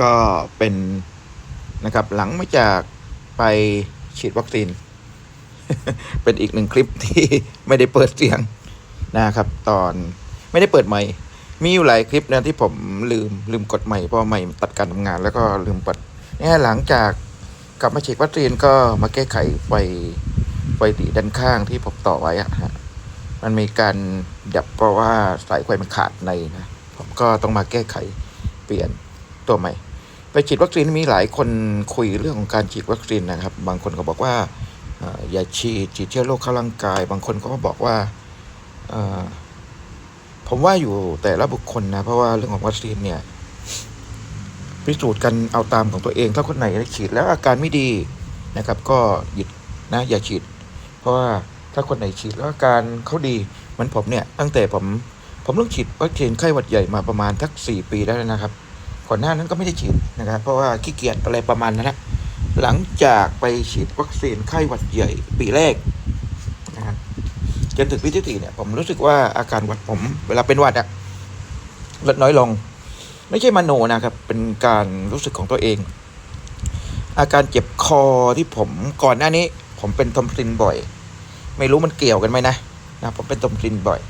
ก็เป็นนะครับหลังมาจากไปฉีดวัคซีน เป็นอีกหนึ่งคลิปที่ไม่ได้เปิดเสียงนะครับ ตอนไม่ได้เปิดใหม่ มีอยู่หลายคลิปนะที่ผมลืมลืมกดใหม่เพราะใหม่ตัดการทำงาน แล้วก็ลืมกดเนี่ยหลังจากกลับมาฉีดวัคซีนก็มาแก้ไขไฟไฟตีด้านข้างที่ผมต่อไว้อะฮะมันมีการดับเพราะว่าสายไฟมันขาดในนะ ผมก็ต้องมาแก้ไขเปลี่ยนตัวใหม่ ไปฉีดวัคซีนมีหลายคนคุยเรื่องของการฉีดวัคซีนนะครับ บางคนก็บอกว่าอย่าฉีดฉีดเชื้อโรคเข้าร่างกาย บางคนก็บอกว่าผมว่าอยู่แต่ละบุคคลนะเพราะว่าเรื่องของวัคซีนเนี่ยพิสูจน์กันเอาตามของตัวเองถ้าคนไหนฉีดแล้วอาการไม่ดีนะครับ ก็หยุดนะอย่าฉีด เพราะว่าถ้าคนไหนฉีดแล้วอาการเขาดีเหมือนผมเนี่ยตั้งแต่ผมผมเริ่มฉีดวัคซีนไข้หวัดใหญ่มาประมาณทักสี่ปีได้แล้วนะครับ ก่อนหน้านั้นก็ไม่ได้ฉีดนะครับ เพราะว่าขี้เกียจอะไรประมาณนั้นนะหลังจากไปฉีดวัคซีนไข้หวัดใหญ่ปีแรกนะครับจนถึงปีที่สี่เนี่ย ผมรู้สึกว่าอาการหวัดผม เวลาเป็นหวัดอะลดน้อยลง ไม่ใช่มโนนะครับ เป็นการรู้สึกของตัวเอง อาการเจ็บคอที่ผมก่อนหน้านี้ ผมเป็นทอมซินบ่อย ไม่รู้มันเกี่ยวกันไหมนะนะผมเป็นทอมซินบ่อย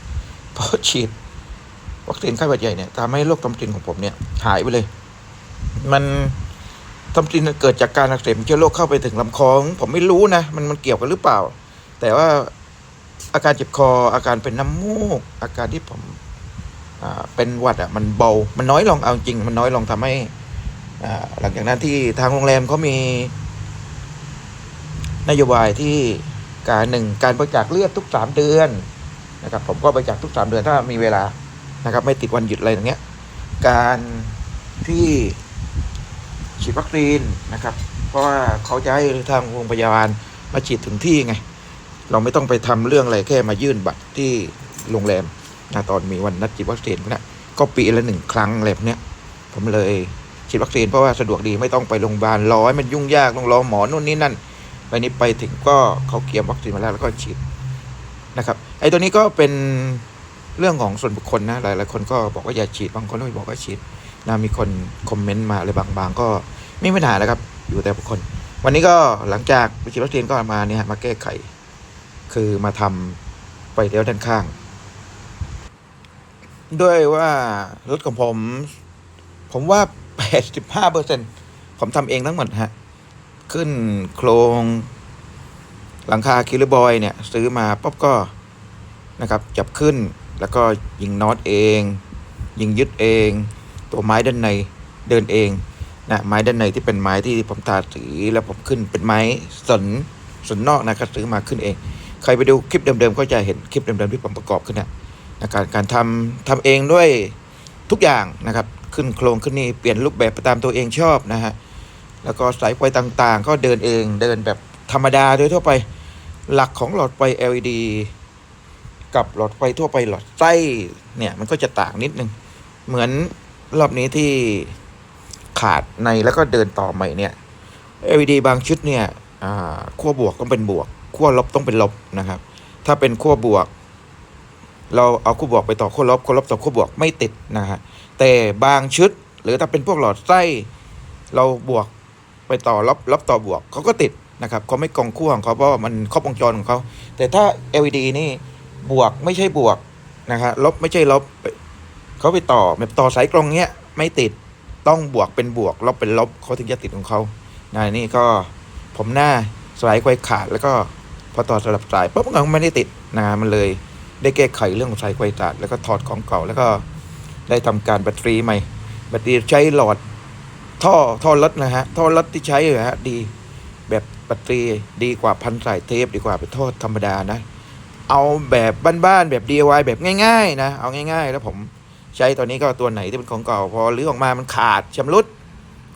เพราะฉีด วัคซีนไข้หวัดใหญ่เนี่ยทำให้โรคทอมซินของผมเนี่ยหายไปเลย มันทอมซินเกิดจากการอักเสบเชื้อโรคเข้าไปถึงลำคอผมไม่รู้นะ มันมันเกี่ยวกันหรือเปล่า แต่ว่าอาการเจ็บคอ อาการเป็นน้ำมูก อาการที่ผมอ่าเป็นหวัดอะมันเบา มันน้อยลงเอาจริง มันน้อยลงทำให้อ่าหลังจากนั้นที่ทางโรงแรมเขามีนโยบายที่การหนึ่งการบริจาคเลือดทุกสามเดือนนะครับผมก็บริจาคทุกสามเดือนถ้ามีเวลา นะครับ ไม่ติดวันหยุดอะไรอย่างเงี้ย การที่ฉีดวัคซีนนะครับ เพราะว่าเขาจะให้ทางโรงพยาบาลมาฉีดถึงที่ไง เราไม่ต้องไปทำเรื่องอะไรแค่มายื่นบัตรที่โรงแรมนะตอนมีวันนัดฉีดวัคซีนนี้ยก็ปีละหนึ่งครั้งอะไรพวกเนี้ยผมเลยฉีดวัคซีนเพราะว่าสะดวกดีไม่ต้องไปโรงพยาบาลรอให้มันยุ่งยากต้องรอหมอนู่นนี่นั่นไปนี้ไปถึงก็เขาเกียมวัคซีนมาแล้วแล้วก็ฉีดนะครับไอ้ตัวนี้ก็เป็น เรื่องของส่วนบุคคลนะหลายหลายคนก็บอกว่าอย่าฉีดบางคนก็บอกว่าฉีดนะมีคนคอมเมนต์มาอะไรบางๆ ก็ไม่มีปัญหานะครับ อยู่แต่บุคคล วันนี้ก็หลังจากไปฉีดวัคซีนก็มาเนี่ยมาแก้ไข คือมาทำไฟเลี้ยวด้านข้าง ด้วยว่ารถของผม ผมว่า 85เปอร์เซ็นผมทำเองทั้งหมดฮะ ขึ้นโครงหลังคาคิลบอยเนี่ย ซื้อมาป๊อบก็นะครับ จับขึ้น แล้วก็ยิงน็อตเอง ยิงยึดเอง ตัวไม้ด้านในเดินเองนะไม้ด้านในที่เป็นไม้ที่ผมทาสีแล้วผมขึ้นเป็นไม้สนสนนอกนะครับซื้อมาขึ้นเอง ใครไปดูคลิปเดิมๆก็จะเห็นคลิปเดิมๆที่ผมประกอบขึ้นนะนะการการทำทำเองด้วยทุกอย่างนะครับ ขึ้นโครงขึ้นนี่เปลี่ยนรูปแบบไปตามตัวเองชอบนะฮะแล้วก็สายไฟต่างๆ ก็เดินเองเดินแบบธรรมดาโดยทั่วไปหลักของหลอดไฟ LED กับหลอดไฟทั่วไปหลอดไส้เนี่ยมันก็จะต่างนิดนึง เหมือนรอบนี้ที่ขาดในแล้วก็เดินต่อใหม่เนี่ย LED บางชุดเนี่ยอ่าขั้วบวกต้องเป็นบวกขั้วลบต้องเป็นลบนะครับ ถ้าเป็นขั้วบวก เราเอาขั้วบวกไปต่อขั้วลบขั้วลบต่อขั้วบวกไม่ติดนะฮะแต่บางชุดหรือถ้าเป็นพวกหลอดไส้เราบวกไปต่อลบลบต่อบวกเขาก็ติดนะครับเขาไม่กองขั้วของเขาเพราะว่ามันครบวงจรของเขาแต่ถ้า LED นี่ บวกไม่ใช่บวกนะครับลบไม่ใช่ลบเขาไปต่อแบบต่อสายกลองเนี้ยไม่ติดต้องบวกเป็นบวกลบเป็นลบเขาถึงจะติดของเขานะนี่ก็ผมหน้าสายไฟขาดแล้วก็พอต่อสลับสายปุ๊บมันไม่ได้ติดนะมันเลยได้แก้ไขเรื่องของสายไฟขาดแล้วก็ถอดของเก่าแล้วก็ได้ทำการแบตเตอรี่ใหม่แบตเตอรี่ใช้หลอดท่อท่อรถนะฮะท่อรถที่ใช้อะฮะดีแบบแบตเตอรี่ดีกว่าพันสายเทปดีกว่าเป็นท่อธรรมดานะ เอาแบบบ้านๆแบบ DIY แบบง่ายๆนะเอาง่าย ๆ แล้วผมใช้ตัวนี้ก็ตัวไหนที่เป็นของเก่าพอรื้อออกมามันขาดชำรุด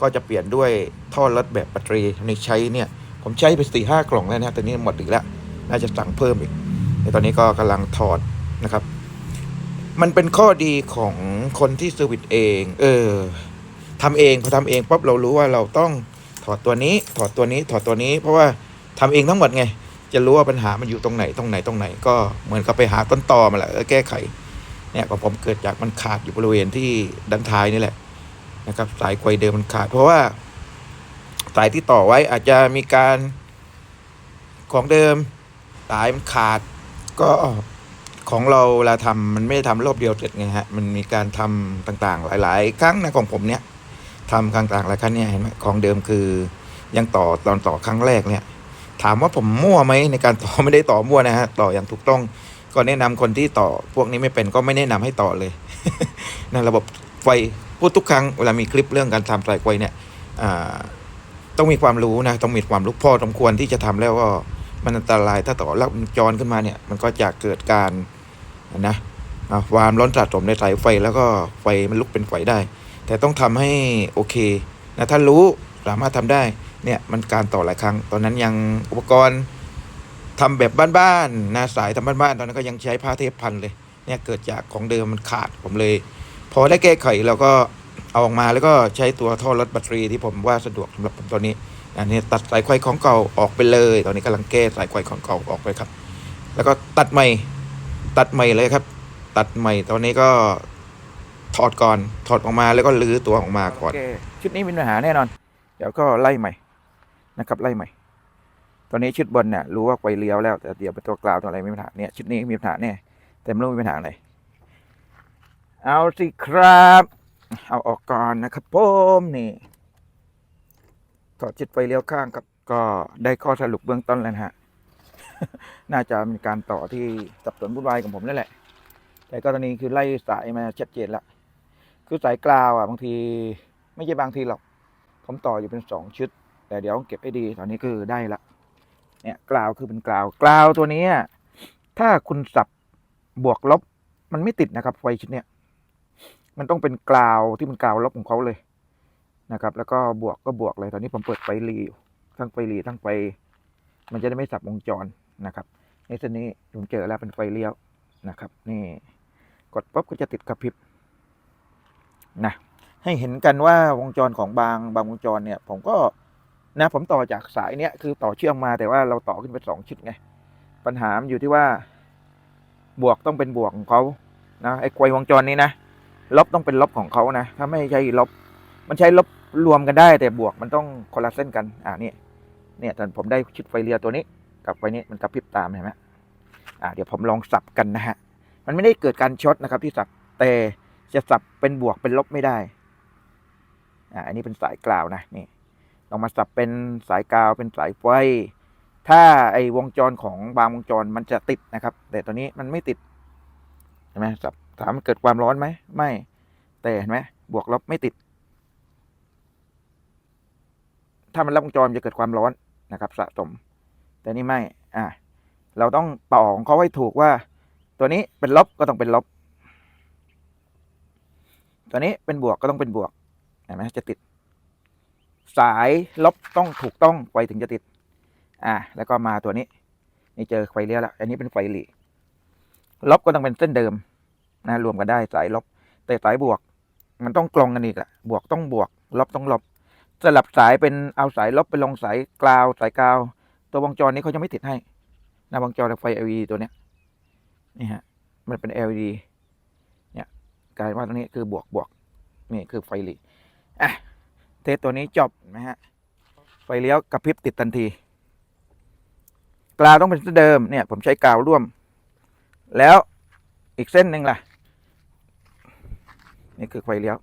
ก็จะเปลี่ยนด้วยท่อรถแบบแบตเตอรี่ในใช้เนี่ย ผมใช้ไปสี่ห้ากล่องแล้วนะตอนนี้หมดอีกแล้ว น่าจะสั่งเพิ่มอีกในตอนนี้ก็กำลังถอดนะครับ มันเป็นข้อดีของคนที่เซอร์วิสเอง เออทำเองพอทำเองปั๊บเรารู้ว่าเราต้องถอดตัวนี้ ถอดตัวนี้ถอดตัวนี้ เพราะว่าทำเองทั้งหมดไง จะรู้ว่าปัญหามันอยู่ตรงไหนตรงไหนตรงไหน ก็เหมือนกับไปหาต้นตอมาแหละแก้ไขเนี่ยของผมเกิดจากมันขาดอยู่บริเวณที่ด้านท้ายนี่แหละนะครับ สายไกวเดิมมันขาด เพราะว่า สายที่ต่อไว้อาจจะมีการของเดิม สายมันขาด ก็ของเราเวลาทำมันไม่ได้ทำรอบเดียวเสร็จไงฮะมันมีการทำต่างๆ หลาย ๆ ครั้งนะของผมเนี่ยทำต่างๆหลายครั้งเนี่ยเห็นไหมของเดิมคือยังต่อตอนต่อครั้งแรกเนี่ย ถามว่าผมมั่วไหมในการต่อไม่ได้ต่อมั่วนะฮะต่ออย่างถูกต้องก็แนะนำคนที่ต่อพวกนี้ไม่เป็นก็ไม่แนะนำให้ต่อเลยนะระบบไฟพูดทุกครั้งเวลามีคลิปเรื่องการทำสายไฟเนี่ยต้องมีความรู้นะต้องมีความรู้พอสมควรที่จะทำแล้วก็มันอันตรายถ้าต่อแล้วมันจรขึ้นมาเนี่ย มันก็จะเกิดการนะความร้อนสะสมในสายไฟแล้วก็ไฟมันลุกเป็นไฟได้ แต่ต้องทำให้โอเคนะถ้ารู้สามารถทำได้ เนี่ยมันการต่อหลายครั้ง ตอนนั้นยังอุปกรณ์ทำแบบบ้านๆนะสายทำบ้านๆตอนนั้นก็ยังใช้ผ้าเทปพันเลยเนี่ยเกิดจากของเดิมมันขาดผมเลย พอได้แก้ไขเราก็เอาออกมาแล้วก็ใช้ตัวท่อรถแบตเตอรี่ที่ผมว่าสะดวกสำหรับผมตอนนี้อันนี้ตัดสายไฟของเก่าออกไปเลย ตอนนี้กำลังแก้สายไฟของเก่าออกไปครับ แล้วก็ตัดใหม่ตัดใหม่เลยครับ ตัดใหม่ตอนนี้ก็ถอดก่อนถอดออกมาแล้วก็ลื้อตัวออกมาก่อนชุดนี้มีปัญหาแน่นอน เดี๋ยวก็ไล่ใหม่ นะครับไล่ใหม่ ตอนนี้ชุดบนเนี่ยรู้ว่าไฟเลี้ยวแล้วแต่เดี๋ยวเป็นตัวกลาวตัวอะไรไม่มีปัญหาเนี่ยชุดนี้มีปัญหาแน่แต่ไม่รู้มีปัญหาอะไรเอาสิครับ เอาออกก่อนนะครับผมนี่ถอดชุดไฟเลี้ยวข้างครับก็ได้ข้อสรุปเบื้องต้นแล้วนะฮะน่าจะมีการต่อที่สับสนวุ่นวายของผมนั่นแหละ แต่ก็ตอนนี้คือไล่สายมาชัดเจนล้วคือสายกลาวอะบางที ไม่ใช่บางทีหรอก ผมต่ออยู่เป็นสองชุด แต่เดี๋ยวเก็บให้ดีตอนนี้คือได้ละเนี่ยกราวคือเป็นกราวกราวตัวนี้ถ้าคุณสับบวกลบมันไม่ติดนะครับไฟชุดเนี้ยมันต้องเป็นกราวที่เป็นกราวลบของเขาเลยนะครับ แล้วก็บวกก็บวกเลยตอนนี้ผมเปิดไฟรียวทั้งไฟรีทั้งไฟ มันจะได้ไม่สับวงจรนะครับ ในเส้นนี้ผมเจอแล้วเป็นไฟเลี้ยวนะครับ นี่ กดปุ๊บก็จะติดกระพริบนะให้เห็นกันว่าวงจรของบางบางวงจรเนี่ย ผมก็ นะผมต่อจากสายเนี้ยคือต่อเชื่อมมาแต่ว่าเราต่อขึ้นไปสองชุดไง ปัญหาอยู่ที่ว่า บวกต้องเป็นบวกของเขานะไอ้ควยงจรนี้นะลบต้องเป็นลบของเขานะถ้าไม่ใช่ลบ มันใช้ลบรวมกันได้ แต่บวกมันต้องคนละเส้นกัน อ่านี่เนี่ยตอนผมได้ชุดไฟเรียตัวนี้ กับไฟนี้มันกระพริบตามเห็นไหมอ่าเดี๋ยวผมลองสับกันนะฮะมันไม่ได้เกิดการช็อตนะครับที่สับแต่จะสับเป็นบวกเป็นลบไม่ได้อ่าอันนี้เป็นสายกล่าวนะนี่ ลองมาสับเป็นสายกาวเป็นสายไฟ ถ้าไอ้วงจรของบางวงจรมันจะติดนะครับ แต่ตอนนี้มันไม่ติดเห็นไหมสับถามเกิดความร้อนไหมไม่ แต่เห็นไหมบวกลบไม่ติด ถ้ามันรับวงจรจะเกิดความร้อนนะครับ สะสม แต่นี่ไม่อ่าเราต้องต่อของเขาให้ถูกว่า ตัวนี้เป็นลบก็ต้องเป็นลบ ตัวนี้เป็นบวกก็ต้องเป็นบวกเห็นไหมจะติด สายลบต้องถูกต้องไฟถึงจะติด อ่า แล้วก็มาตัวนี้ นี่เจอไฟเลี้ยวแล้วอันนี้เป็นไฟหลีลบก็ต้องเป็นเส้นเดิมนะรวมกันได้สายลบ แต่สายบวก มันต้องกลองกันอีกอะบวกต้องบวก ลบต้องลบ สลับสายเป็นเอาสายลบไปลงสายกราวสายกาว ตัววงจรนี้เขาจะไม่ติดให้นะวงจรไฟ LED ตัวเนี้ยนี่ฮะมันเป็น LED เนี่ยกลายว่าตรงนี้คือบวกบวกนี่คือไฟหลีอะ เทสตัวนี้จบนะฮะ ไฟเลี้ยวกระพริบติดทันทีกราวต้องเป็นเส้นเดิมเนี่ย ผมใช้กาวร่วม แล้วอีกเส้นหนึ่งล่ะ นี่คือไฟเลี้ยว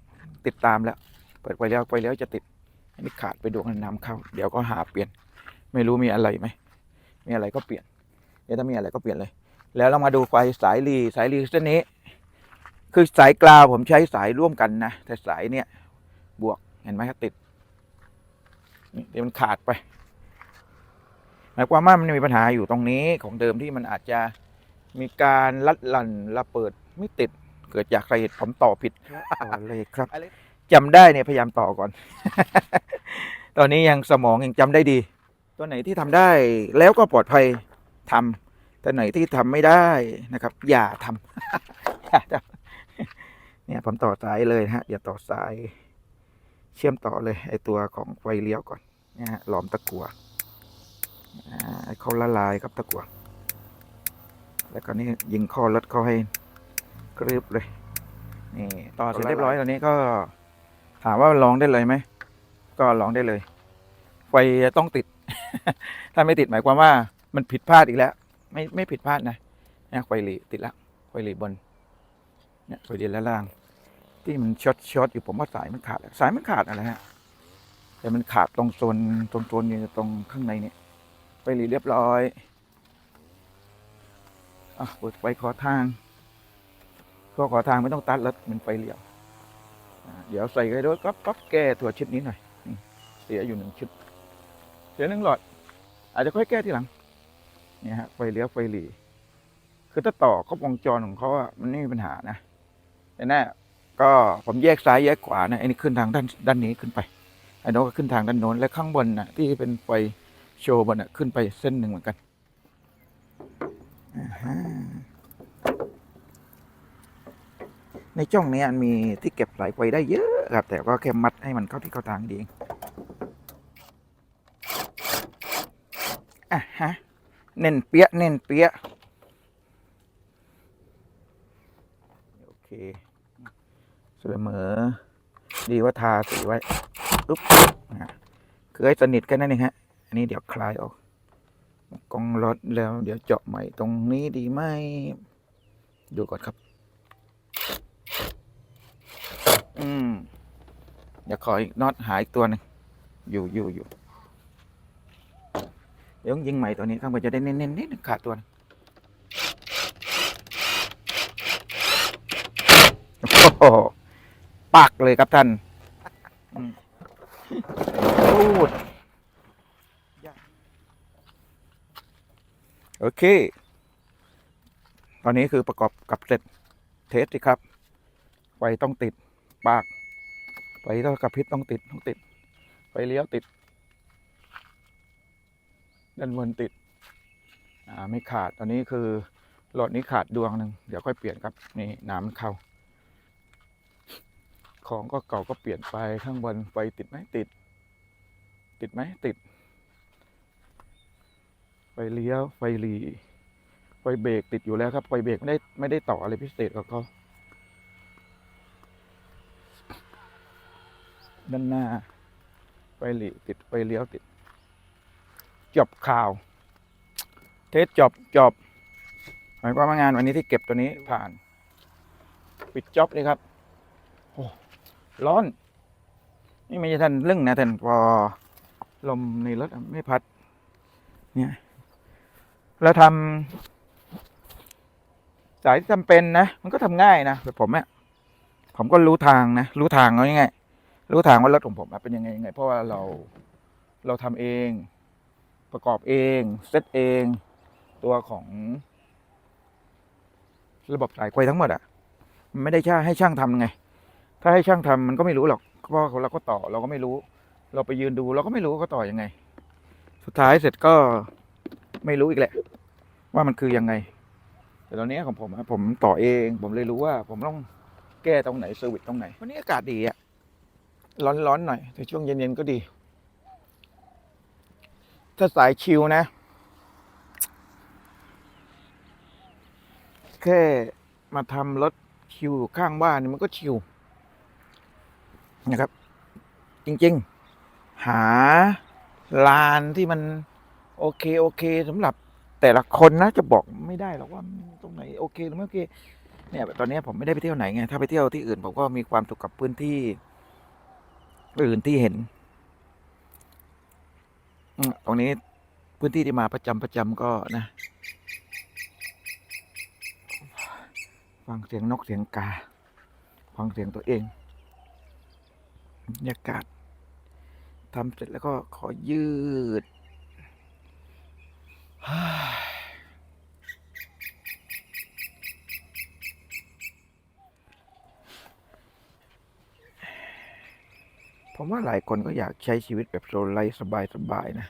ติดตามแล้ว เปิดไฟเลี้ยวไฟเลี้ยวจะติด อันนี้ขาดไปดวงน้ำเข้า เดี๋ยวก็หาเปลี่ยน ไม่รู้มีอะไรไหม มีอะไรก็เปลี่ยน เดี๋ยวถ้ามีอะไรก็เปลี่ยนเลย แล้วเรามาดูไฟสายรีสายรีเส้นนี้ คือสายกราวผมใช้สายร่วมกันนะ แต่สายเนี่ยบวก เห็นไหมครับติดนี่เดี๋ยวมันขาดไปหมายความว่ามันมีปัญหาอยู่ตรงนี้ของเดิมที่มันอาจจะมีการลัดหลั่นระเปิดไม่ติด เกิดจากสาเหตุผมต่อผิดต่อเลยครับจำได้เนี่ยพยายามต่อก่อน ตอนนี้ยังสมองยังจำได้ดี ตัวไหนที่ทำได้แล้วก็ปลอดภัยทำแต่ไหนที่ทำไม่ได้นะครับ อย่าทำอย่าทำเนี่ยผมต่อสายเลยนะฮะอย่าต่อสาย เชื่อมต่อเลยไอตัวของไฟเลี้ยวก่อนเนี่ยฮะหลอมตะกั่วอ่าให้เขาละลายครับตะกั่วแล้วก็นี่ยิงข้อรถเขาให้กรึบเลยนี่ต่อเสร็จเรียบร้อยตอนนี้ก็ถามว่าลองได้เลยไหมก็ลองได้เลย ไฟต้องติด ถ้าไม่ติดหมายความว่ามันผิดพลาดอีกแล้ว ไม่ไม่ผิดพลาดนะเนี่ยไฟหลีติดแล้วไฟหลีบนเนี่ยไฟเดียนและล่าง ที่มันช็อตช็อตอยู่ผมว่าสายมันขาด สายมันขาดอะไรฮะ แต่มันขาดตรงโซนตรงโซนนี้ตรงข้างในเนี่ยไฟหลีเรียบร้อยอะเปิดไฟขอทางก็ขอทางไม่ต้องตัดแล้วมันไฟเลี้ยวเดี๋ยวใส่ไปด้วยก็ก็แก้ตัวชุดนี้หน่อยเสียอยู่หนึ่งชุดเสียหนึ่งหลอด อาจจะค่อยแก้ทีหลังเนี่ยฮะไฟเลี้ยวไฟหลีคือถ้าต่อครบวงจรของเขาอะมันไม่มีปัญหานะแต่แน่ ก็ผมแยกซ้ายแยกขวานะไอ้นี่ขึ้นทางด้านด้านนี้ขึ้นไปไอ้โน้นก็ขึ้นทางด้านโน้นและข้างบนน่ะที่เป็นไฟโชว์บนน่ะขึ้นไปเส้นหนึ่งเหมือนกันในจ้องนี้มีที่เก็บสายไฟได้เยอะครับ แต่ก็แค่มัดให้มันเข้าที่เข้าทางดีเองอะฮะเน้นเปี้ยเน้นเปี้ยโอเค เสมอ ดีว่าทาสีไว้อุ๊บอะคือให้สนิทแค่นั้นเองฮะ อันนี้เดี๋ยวคลายออกกองรถแล้ว เดี๋ยวเจาะใหม่ตรงนี้ดีไหมดูก่อนครับ อืมเดี๋ยวขออีกน็อตหายตัวหนึ่งอยู่อยู่อยู่เดี๋ยวยิงใหม่ตัวนี้ข้างบนจะได้เน้นๆนิดนึงขาดตัวนึงโอ้โห ปักเลยครับท่านอืมพูดโอเค ตอนนี้คือประกอบกับเสร็จเทสสิครับ ไฟต้องติดปาก ไฟต้องกระพริบต้องติดต้องติด ไฟเลี้ยวติด ด้านบนติด อ่าไม่ขาด ตอนนี้คือหลอดนี้ขาดดวงหนึ่ง เดี๋ยวค่อยเปลี่ยนครับ นี่น้ำมันเข้า ของก็เก่าก็เปลี่ยนไปข้างบนไฟติดไหมติด ติดไหมติด ไฟเลี้ยวไฟหลีไฟเบรกติดอยู่แล้วครับไฟเบรกไม่ได้ไม่ได้ต่ออะไรพิเศษกับเขาด้านหน้า ไฟหลีติดไฟเลี้ยวติด จบข่าว เทสจบจบหมายความว่างานวันนี้ที่เก็บตัวนี้ผ่าน ปิดจ็อบเลยครับ ร้อน นี่ไม่ใช่ท่านเรื่องนะท่านพอลมในรถไม่พัด เนี่ยเราทำสายที่จำเป็นนะ มันก็ทำง่ายนะแบบผมอะผมก็รู้ทางนะ รู้ทางเอาง่ายๆรู้ทางว่ารถของผมเป็นยังไงยังไง เพราะว่าเราเราทำเอง ประกอบเองเซตเอง ตัวของ ระบบสายไฟทั้งหมดอะมันไม่ได้ช่าให้ช่างทำไง ถ้าให้ช่างทำมันก็ไม่รู้หรอกเพราะเราก็ต่อเราก็ไม่รู้ เราไปยืนดูเราก็ไม่รู้ว่าเขาต่อยังไง สุดท้ายเสร็จก็ไม่รู้อีกแหละ ว่ามันคือยังไง แต่ตอนนี้ของผมผมต่อเอง ผมเลยรู้ว่า ผมต้องแก้ตรงไหนเซอร์วิสตรงไหนวันนี้อากาศดีอะร้อนๆหน่อยแต่ช่วงเย็นๆก็ดี ถ้าสายชิวนะ แค่มาทำรถชิวข้างบ้านนี่มันก็ชิว นะครับ จริงๆ หาลานที่มันโอเคโอเคสำหรับแต่ละคนนะจะบอกไม่ได้หรอกว่าตรงไหนโอเคหรือไม่โอเคเนี่ยตอนนี้ผมไม่ได้ไปเที่ยวไหนไงถ้าไปเที่ยวที่อื่นผมก็มีความสุขกับพื้นที่อื่นที่เห็นตรงนี้พื้นที่ที่มาประจำประจำก็นะ ฟังเสียงนกเสียงกา ฟังเสียงตัวเอง บรรยากาศทำเสร็จแล้วก็ขอยืด ผมว่าหลายคนก็อยากใช้ชีวิตแบบโซลไลสบายๆนะ